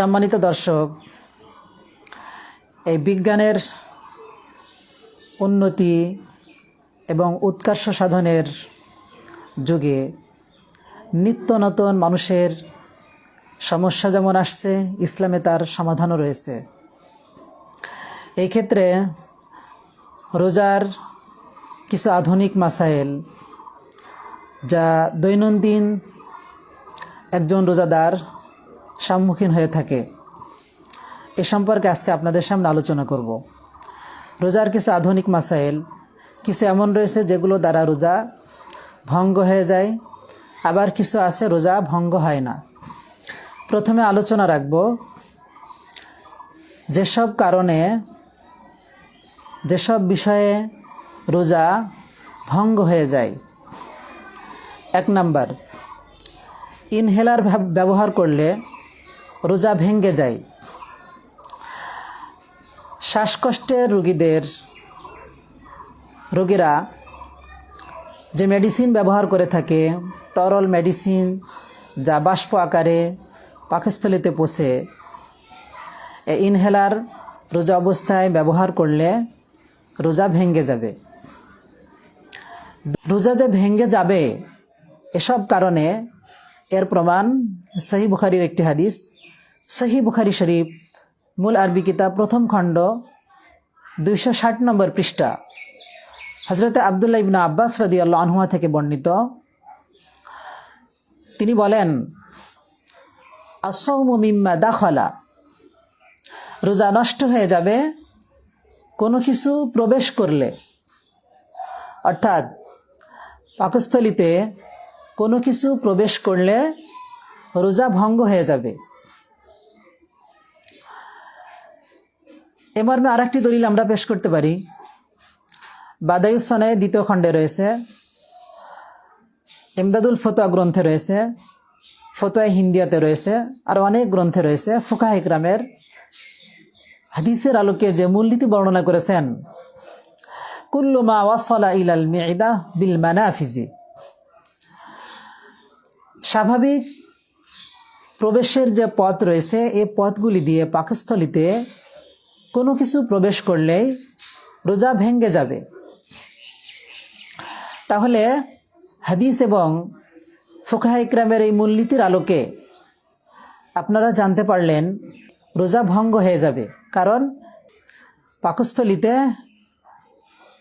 সম্মানিত দর্শক, এই বিজ্ঞানের উন্নতি এবং উৎকর্ষ সাধনের যুগে নিত্য নতুন মানুষের সমস্যা যেমন আসছে, ইসলামে তার সমাধানও রয়েছে। এই ক্ষেত্রে রোজার কিছু আধুনিক মাসাইল, যা দৈনন্দিন একজন রোজাদার সম্মুখীন হয়ে থাকে। এ সম্পর্কে আজকে আপনাদের সামনে আলোচনা করব। রোজার কিছু আধুনিক মাসাইল, কিছু এমন রয়েছে যেগুলো দ্বারা রোজা ভঙ্গ হয়ে যায়, আবার কিছু আছে রোজা ভঙ্গ হয় না। প্রথমে আলোচনা রাখব যেসব কারণে, যেসব বিষয়ে রোজা ভঙ্গ হয়ে যায়। এক নাম্বার, ইনহেলার ব্যবহার করলে রোজা ভেঙ্গে যায়। শ্বাসকষ্টের রোগীদের, রোগীরা যে মেডিসিন ব্যবহার করে থাকে, তরল মেডিসিন যা বাষ্প আকারে পাকস্থলিতে এই ইনহেলার রোজা অবস্থায় ব্যবহার করলে রোজা ভেঙ্গে যাবে। রোজা যে ভেঙ্গে যাবে, এসব কারণে এর প্রমাণ সহি বুখারির একটি হাদিস। সহি বুখারি শরীফ, মূল আরবি কিতাব, প্রথম খণ্ড, দুইশো ষাট নম্বর পৃষ্ঠা। হজরত আবদুল্লাহ ইবনা আব্বাস রাদি আল্লাহ আনহুয়া থেকে বর্ণিত। তিনি বলেন আসৌমু মিম্মা দাখলা। রোজা নষ্ট হয়ে যাবে, কোনো কিছু প্রবেশ করলে। অর্থাৎ, পাকস্থলিতে কোনো কিছু প্রবেশ করলে রোজা ভঙ্গ হয়ে যাবে। এ মর্মে আর একটি দলিল আমরা পেশ করতে পারি। বাদায়ুসনে দ্বিতীয় খণ্ডে রয়েছে। ইমদাদুল ফতোয়া গ্রন্থে রয়েছে। ফতোয়া হিন্দিয়াতে রয়েছে। আর অনেক গ্রন্থে রয়েছে। ফুকাহ ইকরামের হাদিসের আলোকে যে মূলনীতি বর্ণনা করেছেন, কুল্লু মা ওয়াসলা ইলাল মিদা বিল মানাফিজি। স্বাভাবিক প্রবেশের যে পথ রয়েছে এই পথগুলি দিয়ে পাকস্থলিতে কোনো কিছু প্রবেশ করলেই রোজা ভেঙ্গে যাবে। তাহলে হাদিস এবং ফোকাহা ইকরামের এই মূলনীতির আলোকে আপনারা জানতে পারলেন রোজা ভঙ্গ হয়ে যাবে। কারণ পাকস্থলিতে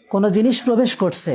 কোনো জিনিস প্রবেশ করছে।